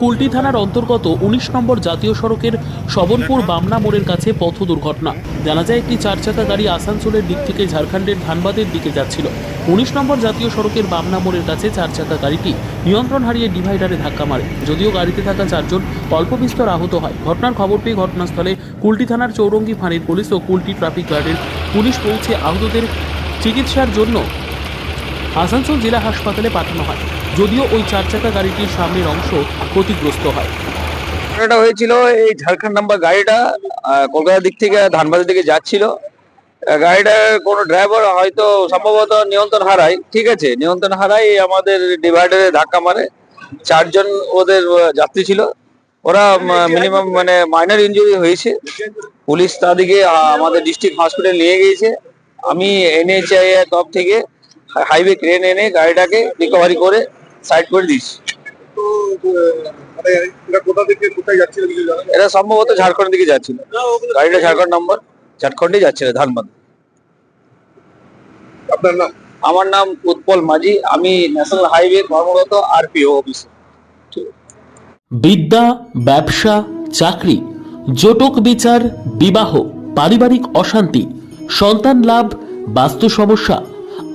কুলটি থানার অন্তর্গত উনিশ নম্বর জাতীয় সড়কের শবনপুর বামনা মোড়ের কাছে পথ দুর্ঘটনা। জানা যায়, একটি চার চাকা গাড়ি আসানসোলের দিক থেকে ঝাড়খণ্ডের ধানবাদের দিকে যাচ্ছিল। উনিশ নম্বর জাতীয় সড়কের বামনা মোড়ের কাছে চার চাকা গাড়িটি নিয়ন্ত্রণ হারিয়ে ডিভাইডারে ধাক্কা মারে। যদিও গাড়িতে থাকা চারজন অল্প বিস্তর আহত হয়। ঘটনার খবর পেয়ে ঘটনাস্থলে কুলটি থানার চৌরঙ্গি ফাঁড়ির পুলিশ ও কুলটি ট্রাফিক গার্ডের পুলিশ পৌঁছে আহতদের চিকিৎসার জন্য আসানসোল জেলা হাসপাতালে পাঠানো হয়। যদিও ওই চার চাকা গাড়িটির সামনের অংশ ক্ষতিগ্রস্ত হয়। ঘটনাটা হয়েছিল এই ঝাড়খণ্ড নাম্বার গাড়িটা কলকাতার দিক থেকে ধানবাদের দিকে যাচ্ছিল। গাড়িটার কোনো ড্রাইভার হয়তো সম্ভবত নিয়ন্ত্রণ হারায়, ঠিক আছে? নিয়ন্ত্রণ হারায়, আমাদের ডিভাইডারে ধাক্কা মারে। চারজন ওদের যাত্রী ছিল। ওরা মিনিমাম মানে মাইনার ইনজুরি হয়েছে। পুলিশ তাদেরকে আমাদের ডিস্ট্রিক্ট হসপিটাল নিয়ে গিয়েছে। আমি এনএইচআই এর তরফ থেকে হাইওয়ে ক্রেন এনে গাড়িটাকে রিকভারি করে সাইড করে দিয়েছি। মানে এটা কোথা থেকে কোথায় যাচ্ছিল কিছু জানেন এরা সম্ভবত ঝাড়খণ্ড দিকে যাচ্ছিল। গাড়িটা ঝাড়খণ্ড নম্বর। ঝাড়খণ্ডে যাচ্ছিল ধানবাদ আপনার নাম? আমার নাম উৎপল মাঝি। আমি ন্যাশনাল হাইওয়ে কর্মরত আরপিও অফিস বিদ্যা ব্যবসা চাকরি জটক বিচার বিবাহ পারিবারিক অশান্তি সন্তান লাভ বাস্তু সমস্যা